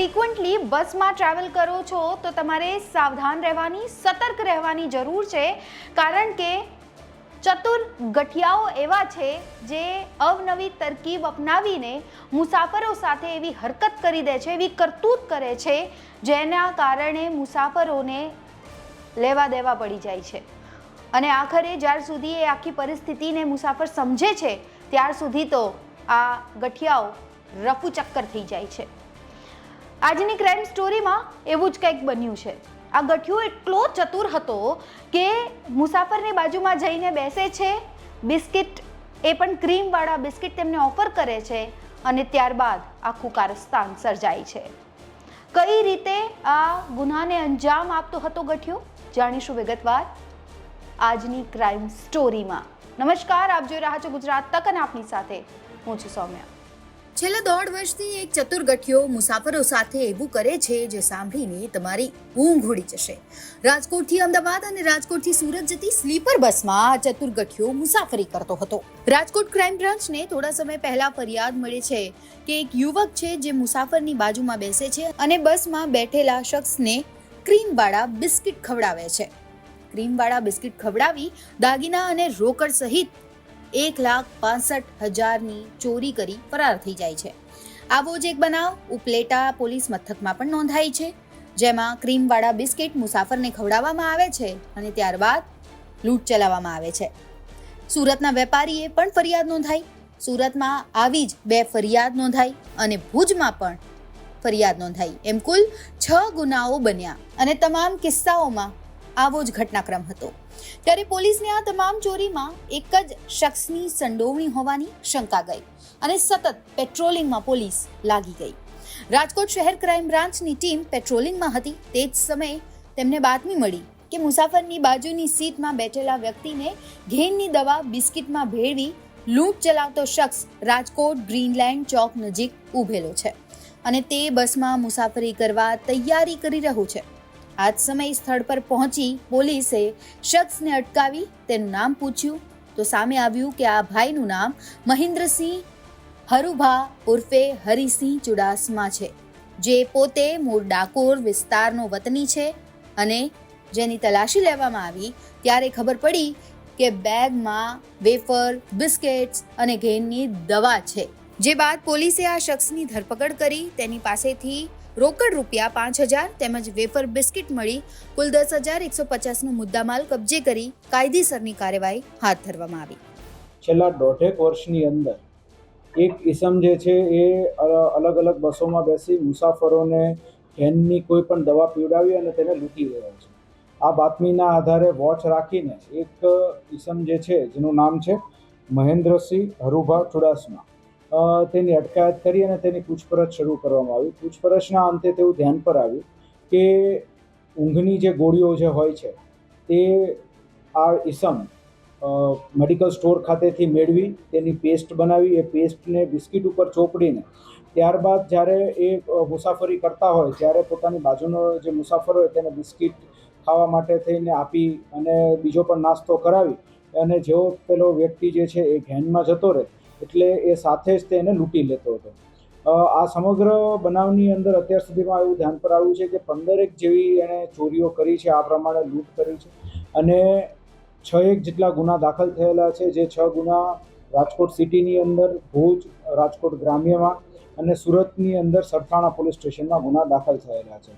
Frequently બસમાં travel કરો છો, તો તમારે સાવધાન રહેવાની, સતર્ક રહેવાની જરૂર છે. કારણ કે ચતુર ગઠિયાઓ એવા છે જે અવનવી તરકીબ અપનાવીને મુસાફરો સાથે એવી હરકત કરી દે છે, એવી કરતૂત કરે છે, જેના કારણે મુસાફરોને લેવા દેવા પડી જાય છે. અને આખરે જ્યાર સુધી એ આખી પરિસ્થિતિને મુસાફર સમજે છે, ત્યાર સુધી તો આ ગઠિયાઓ રફુ ચક્કર થઈ જાય છે. આજની ક્રાઇમ સ્ટોરીમાં એવું જ કંઈક બન્યું છે. આ ગઠિયો એટલો ચતુર હતો કે મુસાફરની બાજુમાં જઈને બેસે છે. બિસ્કિટ એ પણ ક્રીમવાળા બિસ્કિટ તેમને ઓફર કરે છે અને ત્યારબાદ આખું કારસ્તાન સર્જાય છે. કઈ રીતે આ ગુનાને અંજામ આપતો હતો ગઠિયો? જાણીશું વિગતવાર આજની ક્રાઇમ સ્ટોરીમાં નમસ્કાર, આપ જોઈ રહ્યા છો ગુજરાત તક અને આપની સાથે હું છું સૌમ્યા. છેલ્લા દોઢ વર્ષથી એક ચતુર ગઠિયો મુસાફરો સાથે એવું કરે છે જે સાંભળીને તમારી ઊંઘ ઉડી જશે. રાજકોટથી અમદાવાદ અને રાજકોટથી સુરત જતી સ્લીપર બસમાં આ ચતુર ગઠિયો મુસાફરી કરતો હતો. રાજકોટ ક્રાઇમ બ્રાન્ચને થોડા સમય પહેલા ફરિયાદ મળી છે કે એક યુવક છે જે મુસાફરની બાજુમાં બેસે છે અને બસમાં બેઠેલા શખ્સને ક્રીમવાળા બિસ્કિટ ખવડાવે છે. ક્રીમવાળા બિસ્કિટ ખવડાવી દાગીના અને રોકડ સહિત એક લાખ પાસઠ હજારની ચોરી કરી ફરાર થઈ જાય છે. આવો જ એક બનાવ ઉપલેટા પોલીસ મથકમાં પણ નોંધાય છે. જેમાં ક્રીમવાળા બિસ્કિટ મુસાફરને ખવડાવવામાં આવે છે અને ત્યારબાદ લૂંટ ચલાવવામાં આવે છે. સુરતના વેપારીએ પણ ફરિયાદ નોંધાઈ. સુરતમાં આવી જ બે ફરિયાદ નોંધાઈ અને ભુજમાં પણ ફરિયાદ નોંધાઈ. એમ કુલ છ ગુનાઓ બન્યા અને તમામ કિસ્સાઓમાં આવો જ ઘટનાક્રમ હતો. ત્યારે પોલીસને આ તમામ ચોરીમાં એક જ શખ્સની સંડોવણી હોવાની શંકા ગઈ અને સતત પેટ્રોલિંગમાં પોલીસ લાગી ગઈ. રાજકોટ શહેર ક્રાઇમ બ્રાન્ચની ટીમ પેટ્રોલિંગમાં હતી તે જ સમયે તેમને બાતમી મળી કે મુસાફરની બાજુની સીટમાં બેઠેલા વ્યક્તિને ઘેનની દવા બિસ્કિટમાં ભેળવી લૂંટ ચલાવતો શખ્સ રાજકોટ ગ્રીનલેન્ડ ચોક નજીક ઊભેલો છે અને તે બસમાં મુસાફરી કરવા તૈયારી કરી રહ્યું છે. આ જ સમય સ્થળ પર પહોંચી પોલીસે શખ્સને અટકાવી તેનું નામ પૂછ્યું. તો સામે આવ્યું કે આ ભાઈનું નામ મહેન્દ્રસિંહ હરુભા ઉર્ફે હરિસિંહ ચુડાસમા છે, જે પોતે મૂળ ડાકોર વિસ્તારનો વતની છે અને જેની તલાશી લેવામાં આવી ત્યારે ખબર પડી કે બેગમાં વેફર, બિસ્કિટ્સ અને ઘેનની દવા છે. જે બાદ પોલીસે આ શખ્સની ધરપકડ કરી, તેની પાસેથી રોકડ રૂપિયા પાંચ હજાર તેમજ વેફર બિસ્કિટ મળી કુલ દસ હજાર એકસો પચાસનો મુદ્દામાલ કબજે કરી કાયદેસરની કાર્યવાહી હાથ ધરવામાં આવી. છેલ્લા દોઢેક વર્ષની અંદર એક ઇસમ જે છે એ અલગ અલગ બસોમાં બેસી મુસાફરોને ઘેનની કોઈ પણ દવા પીવડાવી અને તેને લૂંટી રહ્યો છે. આ બાતમીના આધારે વોચ રાખીને એક ઇસમ જે છે, જેનું નામ છે મહેન્દ્રસિંહ હરુભા ચુડાસમા. તેની અટકાયત કરી અને તેની પૂછપરછ શરૂ કરવામાં આવી. પૂછપરછના અંતે તેવું ધ્યાન પર આવ્યું કે ઊંઘની જે ગોળીઓ જે હોય છે, તે આ ઇસમ મેડિકલ સ્ટોર ખાતેથી મેળવી, તેની પેસ્ટ બનાવી, એ પેસ્ટને બિસ્કિટ ઉપર ચોપડીને ત્યારબાદ જ્યારે એ મુસાફરી કરતા હોય, ત્યારે પોતાની બાજુનો જે મુસાફર હોય તેને બિસ્કિટ ખાવા માટે થઈને આપી અને બીજો પણ નાસ્તો કરાવી અને જેવો પેલો વ્યક્તિ જે છે એ ઘેનમાં જતો રહે એટલે એ સાથે જ તેને લૂંટી લેતો હતો. આ સમગ્ર બનાવની અંદર અત્યાર સુધીમાં એવું ધ્યાન પર આવ્યું છે કે પંદરેક જેવી એણે ચોરીઓ કરી છે, આ પ્રમાણે લૂંટ કરી છે અને છ એક જેટલા ગુના દાખલ થયેલા છે. જે છ ગુના રાજકોટ સિટીની અંદર, ભુજ, રાજકોટ ગ્રામ્યમાં અને સુરતની અંદર સરથાણા પોલીસ સ્ટેશનમાં ગુના દાખલ થયેલા છે.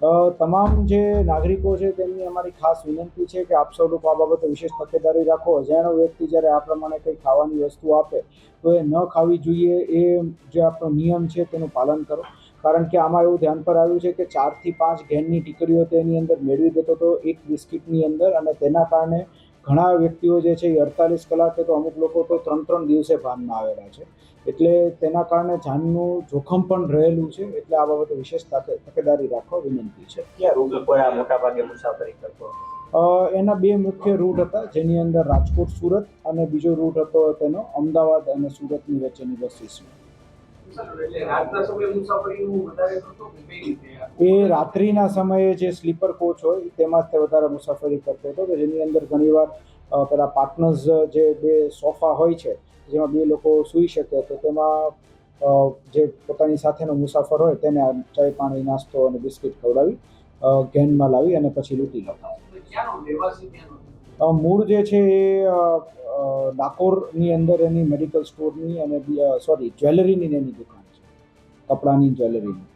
તમામ જે નાગરિકો છે તેમની અમારી ખાસ વિનંતી છે કે આપ સૌ લોકો આ બાબતે વિશેષ તકેદારી રાખો. અજાણ્યો વ્યક્તિ જ્યારે આ પ્રમાણે કંઈ ખાવાની વસ્તુ આપે, તો એ ન ખાવી જોઈએ એ જે આપણો નિયમ છે તેનું પાલન કરો. કારણ કે આમાં એવું ધ્યાન પર આવ્યું છે કે ચારથી પાંચ ઘેનની ટીકડીઓ તેની અંદર મેળવી દેતો હતો એક બિસ્કિટની અંદર અને તેના કારણે ઘણા વ્યક્તિઓ જે છે એ અડતાલીસ કલાકે તો અમુક લોકો તો ત્રણ ત્રણ દિવસે ભાનમાં આવેલા છે. એટલે તેના કારણે જાનનું જોખમ પણ રહેલું છે. એટલે આ બાબતે વિશેષ તકેદારી રાખવા વિનંતી છે. ક્યાં રૂટ ઉપર આ મોટા મુસાફરી કરતો એના બે મુખ્ય રૂટ હતા. જેની અંદર રાજકોટ સુરત અને બીજો રૂટ હતો તેનો અમદાવાદ અને સુરતની વચ્ચેની બસીસમાં એ રાત્રિના સમયે જે સ્લીપર કોચ હોય તેમાં જ તે વધારે મુસાફરી કરતો હતો કે જેની અંદર ઘણીવાર પેલા પાર્ટનર્સ જે બે સોફા હોય છે જેમાં બે લોકો સૂઈ શકે તો તેમાં જે પોતાની સાથેનો મુસાફર હોય તેને ચાય પાણી નાસ્તો અને બિસ્કિટ ખવડાવી ગેનમાં લાવી અને પછી લૂંટી લેતા. મૂળ જે છે એ ડાકોરની અંદર એની મેડિકલ સ્ટોરની અને સોરી જ્વેલરીની એની દુકાન છે. કપડાની જ્વેલરીની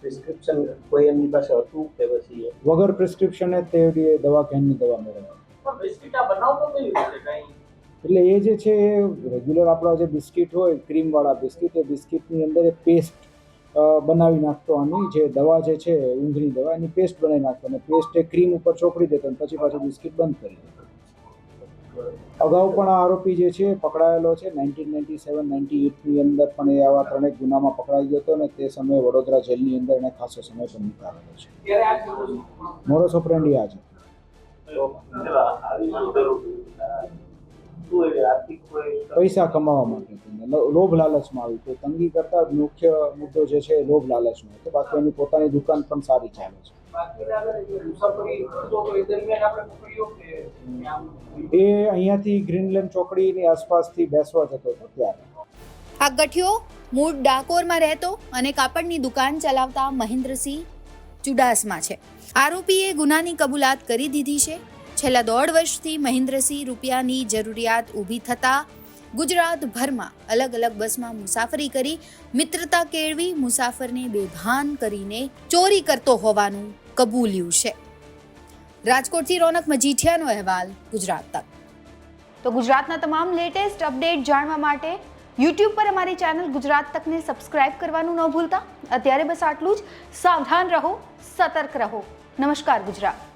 પ્રિસ્ક્રિપ્શન કોઈ એમની પાસે હતું કે પછી વગર પ્રિસ્ક્રિપ્શને જ તે દવા કેનની દવા મેળવે એટલે એ જે છે એ રેગ્યુલર આપણા જે બિસ્કિટ હોય ક્રીમવાળા બિસ્કિટ એ બિસ્કિટની અંદર એ પેસ્ટ બનાવી નાખતો આની જે દવા જે છે ઊંઘની દવા એની પેસ્ટ બનાવી નાખતો અને પેસ્ટ એ ક્રીમ ઉપર ચોપડી દેતો અને પછી પાછું બિસ્કિટ બંધ કરી દેતો. અગાઉ પણ આરોપી જે છે પકડાયેલો છે. નાઇન્ટીન નાઇન્ટી સેવન, નાઇન્ટી એટની અંદર પણ એ આવા ત્રણેક ગુનામાં પકડાઈ ગયો હતો અને તે સમયે વડોદરા જેલની અંદર એને ખાસો સમય પણ નીકાળેલો છે. મોરો આ કેવું છે? મોરસ ઓપરેન્ડી આ છે તો આવી શું જરૂર શું એટલે આર્થિક કોઈ પૈસા કમાવા માટે લોભ લાલચમાં આવી તો તંગી કરતા મુખ્ય મુદ્દો જે છે લોભ લાલચનો હતો. બાકી એની પોતાની દુકાન પણ સારી ચાલે છે. એ અહીંયાથી ગ્રીનલેન્ડ ચોકડીની આસપાસથી આ ગઠિયો મૂળ ડાકોરમાં રહેતો અને કાપડની દુકાન ચલાવતા મહેન્દ્રસિંહ ચુડાસમા છે. આરોપીએ ગુનાની કબૂલાત કરી દીધી છે. છેલ્લા દોઢ વર્ષથી મહેન્દ્રસિંહ રૂપિયાની જરૂરિયાત ઊભી થતાં ગુજરાતભરમાં અલગ અલગ બસમાં મુસાફરી કરી મિત્રતા કેળવી મુસાફરને બેભાન કરીને ચોરી કરતો હોવાનું કબૂલ્યું છે. રાજકોટથી રોનક મજીઠિયાનો અહેવાલ ગુજરાત તક. તો ગુજરાતના તમામ લેટેસ્ટ અપડેટ જાણવા માટે યુટ્યુબ પર અમારી ચેનલ ગુજરાત તકને સબસ્ક્રાઇબ કરવાનું ન ભૂલતા. અત્યારે બસ આટલું જ. સાવધાન રહો, સતર્ક રહો. નમસ્કાર ગુજરાત.